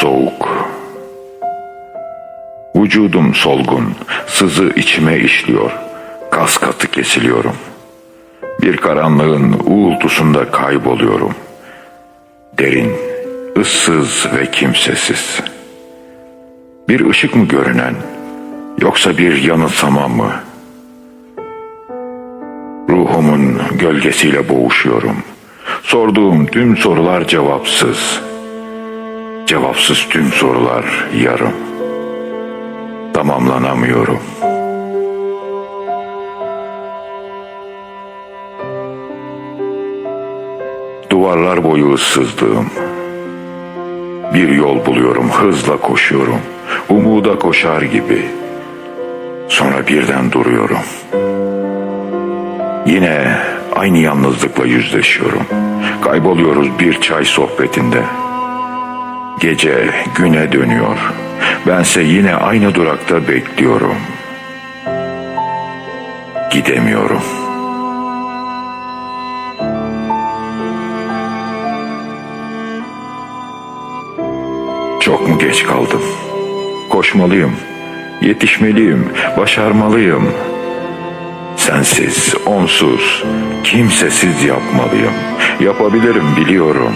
soğuk. Vücudum solgun, sızı içime işliyor, kas katı kesiliyorum. Bir karanlığın uğultusunda kayboluyorum. Derin, ıssız ve kimsesiz. Bir ışık mı görünen, yoksa bir yanılsama mı? Ruhumun gölgesiyle boğuşuyorum. Sorduğum tüm sorular cevapsız.'' Cevapsız tüm sorular yarım. Tamamlanamıyorum. Duvarlar boyu ıssızlığım. Bir yol buluyorum, hızla koşuyorum. Umuda koşar gibi. Sonra birden duruyorum. Yine aynı yalnızlıkla yüzleşiyorum. Kayboluyoruz bir çay sohbetinde. Gece güne dönüyor. Bense yine aynı durakta bekliyorum. Gidemiyorum. Çok mu geç kaldım? Koşmalıyım. Yetişmeliyim. Başarmalıyım. Sensiz, onsuz, kimsesiz yapmalıyım. Yapabilirim biliyorum.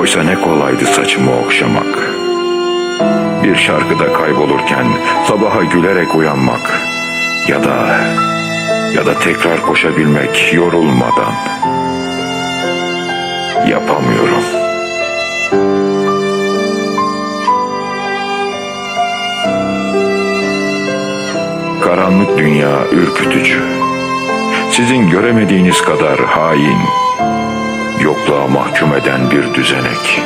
Oysa ne kolaydı saçımı okşamak. Bir şarkıda kaybolurken sabaha gülerek uyanmak. Ya da ya da tekrar koşabilmek yorulmadan. Yapamıyorum. Karanlık dünya ürkütücü. Sizin göremediğiniz kadar hain, yokluğa mahkum eden bir düzenek.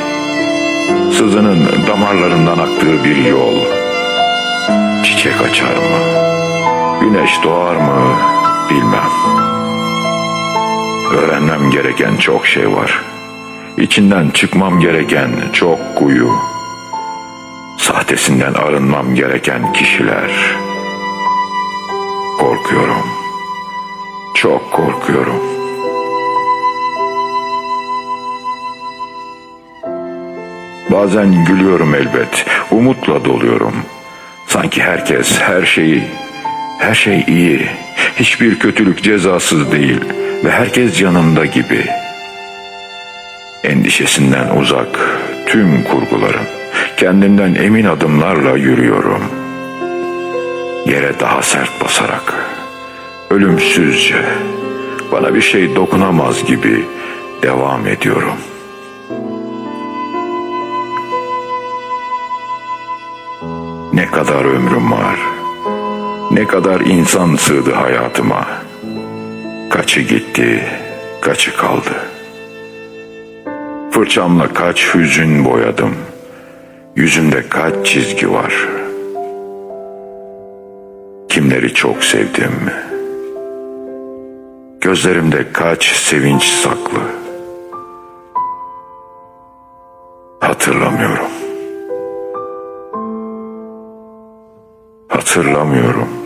Sızının damarlarından aktığı bir yol. Çiçek açar mı? Güneş doğar mı? Bilmem. Öğrenmem gereken çok şey var. İçinden çıkmam gereken çok kuyu. Sahtesinden arınmam gereken kişiler. Korkuyorum. Çok korkuyorum. Bazen gülüyorum elbet. Umutla doluyorum. Sanki herkes her şeyi, her şey iyi. Hiçbir kötülük cezasız değil ve herkes yanında gibi. Endişesinden uzak tüm kurgularım. Kendimden emin adımlarla yürüyorum. Yere daha sert basarak. Ölümsüzce. Bana bir şey dokunamaz gibi devam ediyorum. Ne kadar ömrüm var. Ne kadar insan sığdı hayatıma. Kaçı gitti, kaçı kaldı. Fırçamla kaç hüzün boyadım. Yüzümde kaç çizgi var. Kimleri çok sevdim. Gözlerimde kaç sevinç saklı. Hatırlamıyorum. Hatırlamıyorum.